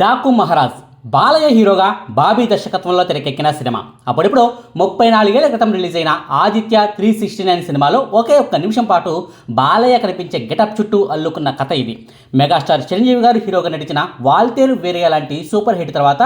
డాకు మహారాజ్ బాలయ్య హీరోగా బాబీ దర్శకత్వంలో తెరకెక్కిన సినిమా. అప్పుడిప్పుడు ముప్పై నాలుగేళ్ళ క్రితం రిలీజ్ అయిన ఆదిత్య త్రీ సిక్స్టీ నైన్ సినిమాలో ఒకే ఒక్క నిమిషం పాటు బాలయ్య కనిపించే గెటప్ చుట్టూ అల్లుకున్న కథ ఇది. మెగాస్టార్ చిరంజీవి గారు హీరోగా నటించిన వాల్తేరు వేరే లాంటి సూపర్ హిట్ తర్వాత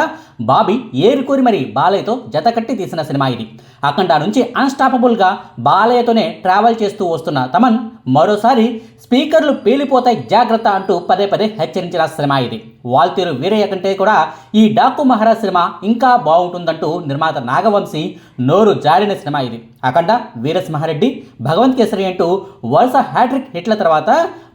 బాబీ ఏరుకోరి మరి బాలయ్యతో జతకట్టి తీసిన సినిమా ఇది. అఖండ నుంచి అన్స్టాపబుల్గా బాలయ్యతోనే ట్రావెల్ చేస్తూ వస్తున్న తమన్ మరోసారి స్పీకర్లు పేలిపోతాయి జాగ్రత్త అంటూ పదే పదే హెచ్చరించిన సినిమా ఇది. వాల్తీరు వీరయ్య కంటే కూడా ఈ డాకు మహారాజ్ సినిమా ఇంకా బాగుంటుందంటూ నిర్మాత నాగవంశీ నోరు జారిన సినిమా ఇది. అఖండ వీరసింహారెడ్డి భగవంత్ కేసరి అంటూ వరుస హ్యాట్రిక్ హిట్ల తర్వాత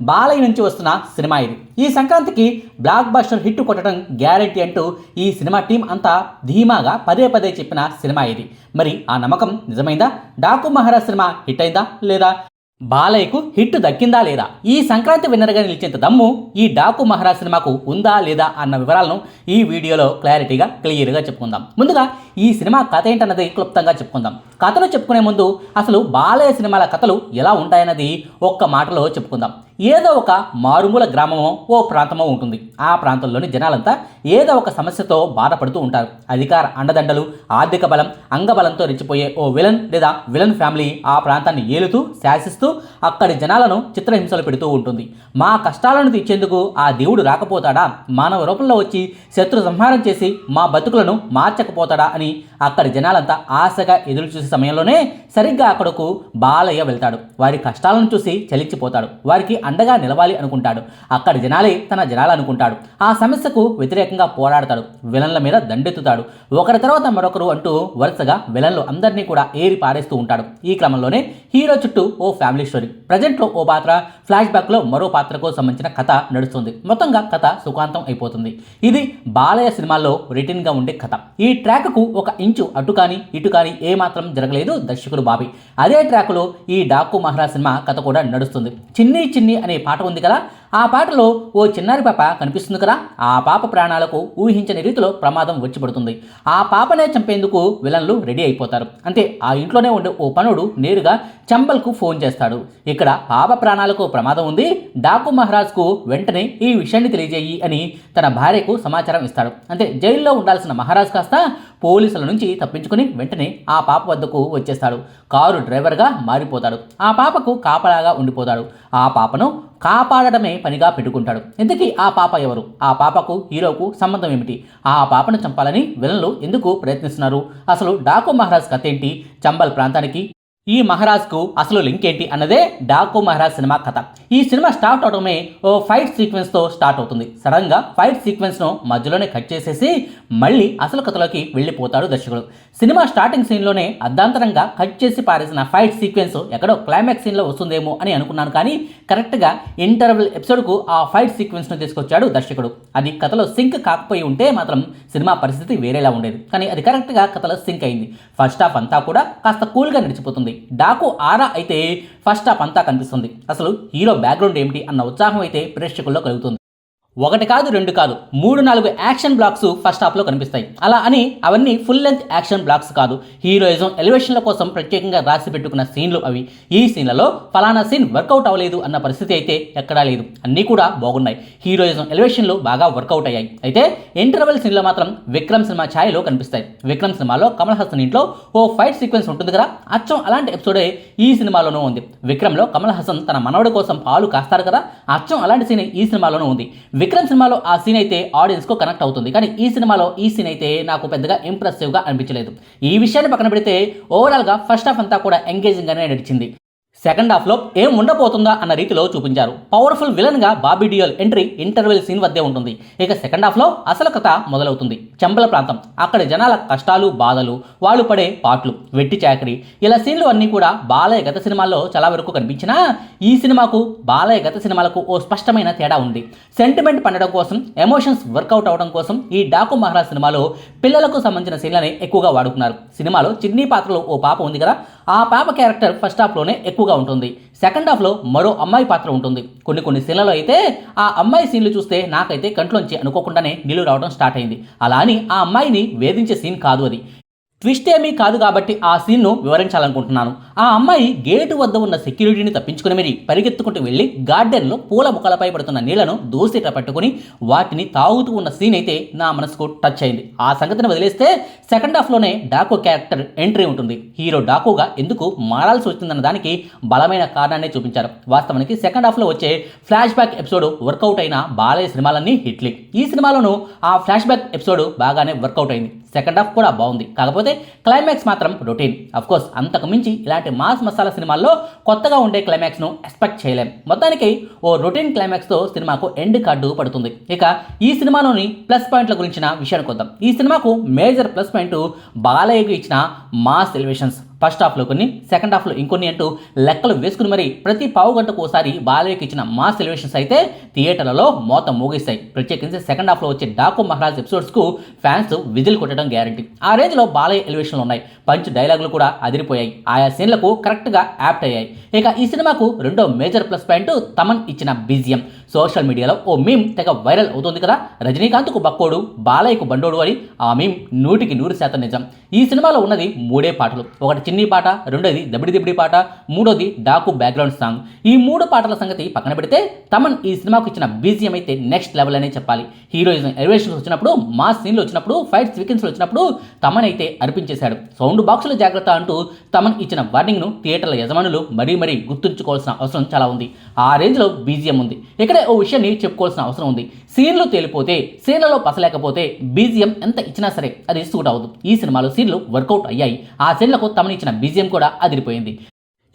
బాలయ్య నుంచి వస్తున్న సినిమా ఇది. ఈ సంక్రాంతికి బ్లాక్ బస్టర్ హిట్ కొట్టడం గ్యారంటీ అంటూ ఈ సినిమా టీం అంతా ధీమాగా పదే పదే చెప్పిన సినిమా ఇది. మరి ఆ నమ్మకం నిజమైందా? డాకు మహారాజ్ సినిమా హిట్ అయిందా లేదా? బాలయ్యకు హిట్ దక్కిందా లేదా? ఈ సంక్రాంతి విన్నర్గా నిలిచేంత దమ్ము ఈ డాకు మహారాజ్ సినిమాకు ఉందా లేదా అన్న వివరాలను ఈ వీడియోలో క్లారిటీగా క్లియర్గా చెప్పుకుందాం. ముందుగా ఈ సినిమా కథ ఏంటన్నది క్లుప్తంగా చెప్పుకుందాం. కథలు చెప్పుకునే ముందు అసలు బాలయ్య సినిమాల కథలు ఎలా ఉంటాయన్నది ఒక్క మాటలో చెప్పుకుందాం. ఏదో ఒక మారుమూల గ్రామమో ఓ ప్రాంతమో ఉంటుంది. ఆ ప్రాంతంలోని జనాలంతా ఏదో ఒక సమస్యతో బాధపడుతూ ఉంటారు. అధికార అండదండలు ఆర్థిక బలం అంగబలంతో రెచ్చిపోయే ఓ విలన్ లేదా విలన్ ఫ్యామిలీ ఆ ప్రాంతాన్ని ఏలుతూ శాసిస్తూ అక్కడి జనాలను చిత్రహింసలు పెడుతూ ఉంటుంది. మా కష్టాలను తీర్చేందుకు ఆ దేవుడు రాకపోతాడా? మానవ రూపంలో వచ్చి శత్రు సంహారం చేసి మా బతుకులను మార్చకపోతాడా అని అక్కడి జనాలంతా ఆశగా ఎదురు చూసే సమయంలోనే సరిగ్గా అక్కడకు బాలయ్య వెళ్తాడు. వారి కష్టాలను చూసి చలించిపోతాడు. వారికి అండగా నిలవాలి అనుకుంటాడు. అక్కడి జనాలే తన జనాలు అనుకుంటాడు. ఆ సమస్యకు వ్యతిరేక వ్యతిరేకంగా పోరాడతాడు. విలన్ల మీద దండెత్తుతాడు. ఒకరి తర్వాత మరొకరు అంటూ వరుసగా విలన్లు అందరినీ కూడా ఏరి పారేస్తూ ఉంటాడు. ఈ క్రమంలోనే హీరో చుట్టూ ఓ ఫ్యామిలీ స్టోరీ. ప్రజెంట్లో ఓ పాత్ర ఫ్లాష్ బ్యాక్లో మరో పాత్రకు సంబంధించిన కథ నడుస్తుంది. మొత్తంగా కథ సుఖాంతం అయిపోతుంది. ఇది బాలయ్య సినిమాల్లో రిటర్న్గా ఉండే కథ. ఈ ట్రాక్కు ఒక ఇంచు అటు కానీ ఇటు కానీ ఏమాత్రం జరగలేదు దర్శకుడు బాబీ. అదే ట్రాక్లో ఈ డాకు మహారాజ్ సినిమా కథ కూడా నడుస్తుంది. చిన్ని చిన్ని అనే పాట ఉంది కదా ఆ పాటలో ఓ చిన్నారి పాప కనిపిస్తుంది కదా. ఆ పాప ప్రాణాలకు ఊహించని రీతిలో ప్రమాదం వచ్చి పడుతుంది ఆ పాపనే చంపేందుకు విలన్లు రెడీ అయిపోతారు. అంతే ఆ ఇంట్లోనే ఉండే ఓ పనుడు నేరుగా చంబల్కు ఫోన్ చేస్తాడు. ఇక్కడ పాప ప్రాణాలకు ప్రమాదం ఉంది. డాకు మహారాజ్కు వెంటనే ఈ విషయాన్ని తెలియజేయి అని తన భార్యకు సమాచారం ఇస్తాడు. అంతే జైల్లో ఉండాల్సిన మహారాజ్ కాస్త పోలీసుల నుంచి తప్పించుకుని వెంటనే ఆ పాప వద్దకు వచ్చేస్తాడు. కారు డ్రైవర్గా మారిపోతాడు. ఆ పాపకు కాపలాగా ఉండిపోతాడు. ఆ పాపను కాపాడడమే పనిగా పెట్టుకుంటాడు. ఇంతకీ ఆ పాప ఎవరు? ఆ పాపకు హీరోకు సంబంధం ఏమిటి? ఆ పాపను చంపాలని విలన్లు ఎందుకు ప్రయత్నిస్తున్నారు? అసలు డాకు మహారాజ్ కథ ఏంటి? చంబల్ ప్రాంతానికి ఈ మహారాజ్కు అసలు లింక్ ఏంటి అన్నదే డాకు మహారాజ్ సినిమా కథ. ఈ సినిమా స్టార్ట్ అవడమే ఓ ఫైట్ సీక్వెన్స్తో స్టార్ట్ అవుతుంది. సడన్గా ఫైట్ సీక్వెన్స్ను మధ్యలోనే కట్ చేసేసి మళ్ళీ అసలు కథలోకి వెళ్ళిపోతాడు దర్శకుడు. సినిమా స్టార్టింగ్ సీన్లోనే అర్ధాంతరంగా కట్ చేసి పారేసిన ఫైట్ సీక్వెన్స్ ఎక్కడో క్లైమాక్స్ సీన్లో వస్తుందేమో అని అనుకున్నాను కానీ కరెక్ట్గా ఇంటర్వెల్ ఎపిసోడ్కు ఆ ఫైట్ సీక్వెన్స్ను తీసుకొచ్చాడు దర్శకుడు. అది కథలో సింక్ కాకపోయి ఉంటే మాత్రం సినిమా పరిస్థితి వేరేలా ఉండేది. కానీ అది కరెక్ట్గా కథలో సింక్ అయింది. ఫస్ట్ హాఫ్ అంతా కూడా కాస్త కూల్గా నడిచిపోతుంది. డాకు ఆరా అయితే ఫస్ట్ హాఫ్ అంతా కనిపిస్తుంది. అసలు హీరో బ్యాక్గ్రౌండ్ ఏమిటి అన్న ఉత్సాహం అయితే ప్రేక్షకుల్లో కలుగుతుంది. ఒకటి కాదు రెండు కాదు మూడు నాలుగు యాక్షన్ బ్లాక్స్ ఫస్ట్ హాఫ్లో కనిపిస్తాయి. అలా అని అవన్నీ ఫుల్ లెంత్ యాక్షన్ బ్లాక్స్ కాదు. హీరోయిజం ఎలివేషన్ల కోసం ప్రత్యేకంగా రాసి పెట్టుకున్న సీన్లు అవి. ఈ సీన్లలో ఫలానా సీన్ వర్కౌట్ అవ్వలేదు అన్న పరిస్థితి అయితే ఎక్కడా లేదు. అన్నీ కూడా బాగున్నాయి. హీరోయిజం ఎలివేషన్లు బాగా వర్కౌట్ అయ్యాయి. అయితే ఇంటర్వెల్ సీన్లో మాత్రం విక్రమ్ సినిమా ఛాయలో కనిపిస్తాయి. విక్రమ్ సినిమాలో కమల్ హాసన్ ఇంట్లో ఓ ఫైట్ సీక్వెన్స్ ఉంటుంది కదా? అచ్చం అలాంటి ఎపిసోడే ఈ సినిమాలోనూ ఉంది. విక్రమ్లో కమల్ హాసన్ తన మనవడి కోసం పాలు కాస్తారు కదా? అచ్చం అలాంటి సీన్ ఈ సినిమాలోనూ ఉంది. విక్రమ్ సినిమాలో ఆ సీన్ అయితే ఆడియన్స్కు కనెక్ట్ అవుతుంది. కానీ ఈ సినిమాలో ఈ సీన్ అయితే నాకు పెద్దగా ఇంప్రెసివ్గా అనిపించలేదు. ఈ విషయాన్ని పక్కన పెడితే ఓవరాల్గా ఫస్ట్ హాఫ్ అంతా కూడా ఎంగేజింగ్గానే నడిచింది. సెకండ్ హాఫ్లో ఏం ఉండబోతుందా అన్న రీతిలో చూపించారు. పవర్ఫుల్ విలన్గా Bobby Deol entry interval scene వద్దే ఉంటుంది. ఇక సెకండ్ హాఫ్లో అసలు కథ మొదలవుతుంది. చెంబల ప్రాంతం. అక్కడ జనాల కష్టాలు బాధలు వాళ్ళు పడే పాటలు వెట్టి చాకరీ. ఇలా సీన్లు అన్నీ కూడా బాలయ్య గత సినిమాల్లో చాలా వరకు కనిపించినా ఈ సినిమాకు బాలయ్య గత సినిమాలకు ఓ స్పష్టమైన తేడా ఉంది. సెంటిమెంట్ పండడం కోసం ఎమోషన్స్ వర్కౌట్ అవడం కోసం ఈ డాకు మహారాజ్ సినిమాలో పిల్లలకు సంబంధించిన సీన్లని ఎక్కువగా వాడుకున్నారు. సినిమాలో చిన్ని పాత్రలో ఓ పాప ఉంది కదా ఆ పాప క్యారెక్టర్ ఫస్ట్ హాఫ్లోనే ఎక్కువగా ఉంటుంది. సెకండ్ హాఫ్లో మరో అమ్మాయి పాత్ర ఉంటుంది. కొన్ని కొన్ని సీన్లలో అయితే ఆ అమ్మాయి సీన్లు చూస్తే నాకైతే కంట్లోంచి అనుకోకుండానే నీళ్ళు రావడం స్టార్ట్ అయింది. అలా అని ఆ అమ్మాయిని వేధించే సీన్ కాదు అది. ట్విస్ట్ ఏమీ కాదు కాబట్టి ఆ సీన్ను వివరించాలనుకుంటున్నాను. ఆ అమ్మాయి గేటు వద్ద ఉన్న సెక్యూరిటీని తప్పించుకుని మరి పరిగెత్తుకుంటూ వెళ్ళి గార్డెన్లో పూల ముఖాలపై పడుతున్న నీళ్ళను దోసిట పట్టుకుని వాటిని తాగుతూ ఉన్న సీన్ అయితే నా మనసుకు టచ్ అయింది. ఆ సంగతిని వదిలేస్తే సెకండ్ హాఫ్లోనే డాకో క్యారెక్టర్ ఎంట్రీ ఉంటుంది. హీరో డాకోగా ఎందుకు మారాల్సి వచ్చిందన్న దానికి బలమైన కారణాన్ని చూపించారు. వాస్తవానికి సెకండ్ హాఫ్లో వచ్చే ఫ్లాష్ బ్యాక్ ఎపిసోడ్ వర్కౌట్ అయిన బాలయ్య సినిమాలన్నీ హిట్లే. ఈ సినిమాలోనూ ఆ ఫ్లాష్ బ్యాక్ ఎపిసోడ్ బాగానే వర్కౌట్ అయింది. సెకండ్ హాఫ్ కూడా బాగుంది. కాకపోతే క్లైమాక్స్ మాత్రం రొటీన్. అఫ్కోర్స్ అంతకు మించి ఇలాంటి మాస్ మసాలా సినిమాల్లో కొత్తగా ఉండే క్లైమాక్స్ను ఎక్స్పెక్ట్ చేయలేం. మొత్తానికి ఓ రొటీన్ క్లైమాక్స్తో సినిమాకు ఎండ్ కార్డు పడుతుంది. ఇక ఈ సినిమాలోని ప్లస్ పాయింట్ల గురించిన విషయానికి వద్దాం. ఈ సినిమాకు మేజర్ ప్లస్ పాయింట్ బాలయ్యకు ఇచ్చిన మాస్ ఎలివేషన్స్. ఫస్ట్ హాఫ్లో కొన్ని సెకండ్ హాఫ్లో ఇంకొన్ని అంటూ లెక్కలు వేసుకుని మరి ప్రతి పావు గంటకు ఒకసారి బాలయ్యకి ఇచ్చిన మాస్ ఎలివేషన్స్ అయితే థియేటర్లలో మోత మోగిస్తాయి ప్రత్యేకించి సెకండ్ హాఫ్లో వచ్చే డాకు మహారాజ్ ఎపిసోడ్స్కు ఫ్యాన్స్ విజిల్ కొట్టడం గ్యారంటీ. ఆ రేంజ్లో బాలయ్య ఎలివేషన్లు ఉన్నాయి. పంచ్ డైలాగులు కూడా అదిరిపోయాయి. ఆయా సీన్లకు కరెక్ట్గా యాప్ట్ అయ్యాయి. ఇక ఈ సినిమాకు రెండో మేజర్ ప్లస్ పాయింట్ తమన్ ఇచ్చిన బీజియం. సోషల్ మీడియాలో ఓ మీమ్ తెగ వైరల్ అవుతుంది కదా? రజనీకాంత్కు బక్కోడు బాలయ్యకు బండోడు అని ఆ మీమ్ నూటికి నూరు శాతం నిజం. ఈ సినిమాలో ఉన్నది మూడే పాటలు. ఒకటి చిన్ని పాట రెండోది దబిడి దిబిడి పాట మూడోది డాకు బ్యాక్గ్రౌండ్ సాంగ్ ఈ మూడు పాటల సంగతి పక్కన పెడితే తమన్ ఈ సినిమాకు ఇచ్చిన బీజియం అయితే నెక్స్ట్ లెవెల్ అనే చెప్పాలి. హీరోయిజం ఎలివేషన్స్ వచ్చినప్పుడు మా సీన్లు వచ్చినప్పుడు ఫైట్ సీక్వెన్స్లు వచ్చినప్పుడు తమన్ అయితే అర్పించేశాడు. సౌండ్ బాక్సుల జాగ్రత్త అంటూ తమన్ ఇచ్చిన వార్నింగ్ను థియేటర్ల యజమానులు మరీ మరీ గుర్తుంచుకోవాల్సిన అవసరం చాలా ఉంది. ఆ రేంజ్లో బీజియం ఉంది. ఇక్కడే ఓ విషయాన్ని చెప్పుకోవాల్సిన అవసరం ఉంది. సీన్లు తేలిపోతే సీన్లలో పసలేకపోతే బీజియం ఎంత ఇచ్చినా సరే అది సూట్ అవ్వదు. ఈ సినిమాలో సీన్లు వర్కౌట్ అయ్యాయి. ఆ సీన్లకు తమని ఇచ్చిన బీజిఎం కూడా అదిరిపోయింది.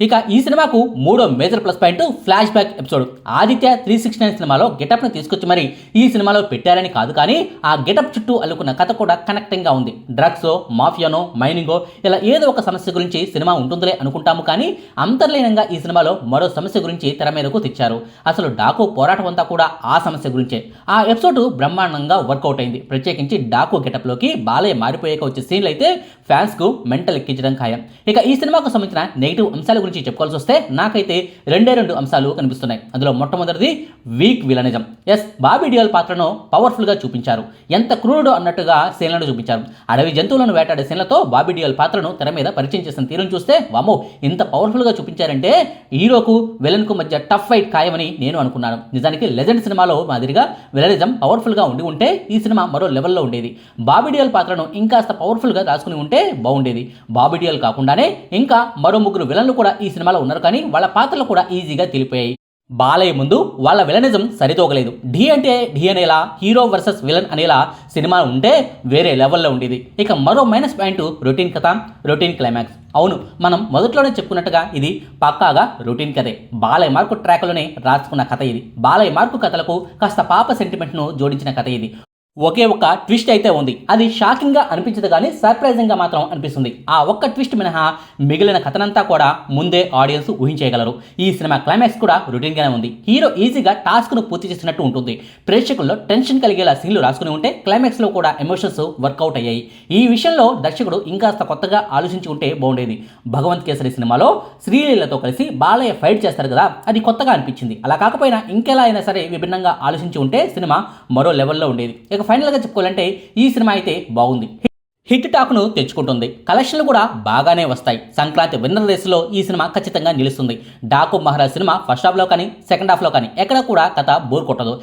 ఇక ఈ సినిమాకు మూడో major plus point flashback episode. Aditya three sixty nine సినిమాలో గెటప్ను తీసుకొచ్చి మరి ఈ సినిమాలో పెట్టారని కాదు కానీ ఆ గెటప్ చుట్టూ అల్లుకున్న కథ కూడా కనెక్టింగ్గా ఉంది. డ్రగ్స్ మాఫియానో మైనింగో ఇలా ఏదో ఒక సమస్య గురించి సినిమా ఉంటుందిలే అనుకుంటాము కానీ అంతర్లీనంగా ఈ సినిమాలో మరో సమస్య గురించి తెర మీదకు తెచ్చారు. అసలు డాకు పోరాటం అంతా కూడా ఆ సమస్య గురించే. ఆ ఎపిసోడ్ బ్రహ్మాండంగా వర్కౌట్ అయింది. ప్రత్యేకించి డాకు గెటప్లోకి బాలయ్య మారిపోయాక వచ్చే సీన్లు అయితే ఫ్యాన్స్కు మెంటల్ ఎక్కించడం ఖాయం. ఇక ఈ సినిమాకు సంబంధించిన నెగిటివ్ అంశాలు గురించి చెప్పుకోవాల్సి వస్తే నాకైతే రెండే రెండు అంశాలు కనిపిస్తున్నాయి. అందులో మొట్టమొదటిది weak villainism. Yes Bobby Deol పాత్రను పవర్ఫుల్గా చూపించారు. ఎంత క్రూరుడు అన్నట్టుగా సీన్లను చూపించారు. అడవి జంతువులను వేటాడే సీన్లతో బాబీ డియోల్ పాత్రను తెర మీద పరిచయం చేసిన తీరును చూస్తే వామో ఇంత పవర్ఫుల్గా చూపించారంటే హీరోకు విలన్కు మధ్య టఫ్ ఫైట్ ఖాయమని నేను అనుకున్నాను. నిజానికి లెజెండ్ సినిమాలో మాదిరిగా విలనిజం పవర్ఫుల్గా ఉండి ఉంటే ఈ సినిమా మరో లెవెల్లో ఉండేది. బాబీ డియోల్ పాత్రను ఇంకాస్త పవర్ఫుల్గా రాసుకుని ఉంటే బాగుండేది. బాబీ డియోల్ కాకుండానే ఇంకా మరో ముగ్గురు విలన్లు కూడా ఈ సినిమాలో ఉన్నారు కానీ వాళ్ళ పాత్రలు కూడా ఈజీగా తెలిపాయి బాలయ్య ముందు వాళ్ళ విలనిజం సరితోగలేదు ఢీ అంటే ఢీ అనేలా హీరో వర్సెస్ విలన్ అనేలా సినిమా ఉంటే వేరే లెవెల్లో ఉండేది. ఇక మరో మైనస్ పాయింట్ రొటీన్ కథ రొటీన్ క్లైమాక్స్. అవును మనం మొదట్లోనే చెప్పుకున్నట్టుగా ఇది పక్కాగా రొటీన్ కథే. బాలయ్య మార్కు ట్రాక్లోనే రాసుకున్న కథ ఇది. బాలయ్య మార్కు కథలకు కాస్త పాప సెంటిమెంట్ను జోడించిన కథ ఇది. ఒకే ఒక్క ట్విస్ట్ అయితే ఉంది. అది షాకింగ్గా అనిపించదు కానీ సర్ప్రైజింగ్గా మాత్రం అనిపిస్తుంది. ఆ ఒక్క ట్విస్ట్ మినహా మిగిలిన కథనంతా కూడా ముందే ఆడియన్స్ ఊహించేయగలరు. ఈ సినిమా క్లైమాక్స్ కూడా రొటీన్గానే ఉంది. హీరో ఈజీగా టాస్క్ను పూర్తి చేసినట్టు ఉంటుంది. ప్రేక్షకుల్లో టెన్షన్ కలిగేలా సీన్లు రాసుకుని ఉంటే క్లైమాక్స్లో కూడా ఎమోషన్స్ వర్కౌట్ అయ్యాయి. ఈ విషయంలో దర్శకుడు ఇంకాస్త కొత్తగా ఆలోచించి ఉంటే బాగుండేది. భగవంత్ కేసరి సినిమాలో శ్రీలీలతో కలిసి బాలయ్య ఫైట్ చేస్తారు కదా అది కొత్తగా అనిపించింది. అలా కాకపోయినా ఇంకెలా అయినా సరే విభిన్నంగా ఆలోచించి ఉంటే సినిమా మరో లెవెల్లో ఉండేది. ఇక ఫైనల్గా చెప్పుకోవాలంటే ఈ సినిమా అయితే బాగుంది. హిట్ టాక్ను తెచ్చుకుంటుంది. కలెక్షన్లు కూడా బాగానే వస్తాయి. సంక్రాంతి విన్నర్ రేసులో ఈ సినిమా ఖచ్చితంగా నిలుస్తుంది. డాకు మహారాజ్ సినిమా ఫస్ట్ హాఫ్లో కానీ సెకండ్ హాఫ్లో కానీ ఎక్కడ కూడా కథ బోర్ కొట్టదు.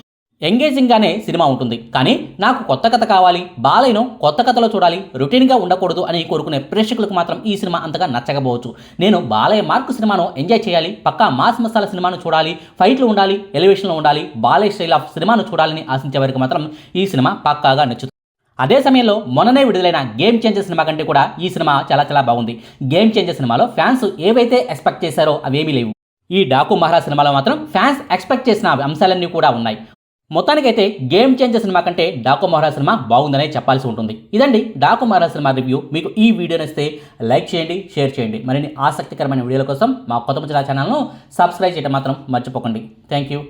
ఎంగేజింగ్గానే సినిమా ఉంటుంది. కానీ నాకు కొత్త కథ కావాలి బాలయ్యను కొత్త కథలో చూడాలి రొటీన్గా ఉండకూడదు అని కోరుకునే ప్రేక్షకులకు మాత్రం ఈ సినిమా అంతగా నచ్చకపోవచ్చు. నేను బాలయ్య మార్క్ సినిమాను ఎంజాయ్ చేయాలి పక్కా మాస్ మసాలా సినిమాను చూడాలి ఫైట్లు ఉండాలి ఎలివేషన్లో ఉండాలి బాలయ్య స్టైల్ ఆఫ్ సినిమాను చూడాలని ఆశించే వారికి మాత్రం ఈ సినిమా పక్కాగా నచ్చుతుంది. అదే సమయంలో మొన్ననే విడుదలైన గేమ్ చేంజర్ సినిమా కంటే కూడా ఈ సినిమా చాలా చాలా బాగుంది. గేమ్ చేంజర్ సినిమాలో ఫ్యాన్స్ ఏవైతే ఎక్స్పెక్ట్ చేశారో అవేమీ లేవు. ఈ డాకు మహారాజ్ సినిమాలో మాత్రం ఫ్యాన్స్ ఎక్స్పెక్ట్ చేసిన అంశాలన్నీ కూడా ఉన్నాయి. మొత్తానికైతే గేమ్ చేంజర్ సినిమా కంటే డాకు మహారాజ్ సినిమా బాగుందనే చెప్పాల్సి ఉంటుంది. ఇదండి డాకు మహారాజ్ సినిమా రివ్యూ మీకు ఈ వీడియో నచ్చితే లైక్ చేయండి షేర్ చేయండి. మరిన్ని ఆసక్తికరమైన వీడియోల కోసం మా కొత్త ముచ్చల ఛానల్ను సబ్స్క్రైబ్ చేయడం మాత్రం మర్చిపోకండి. Thank you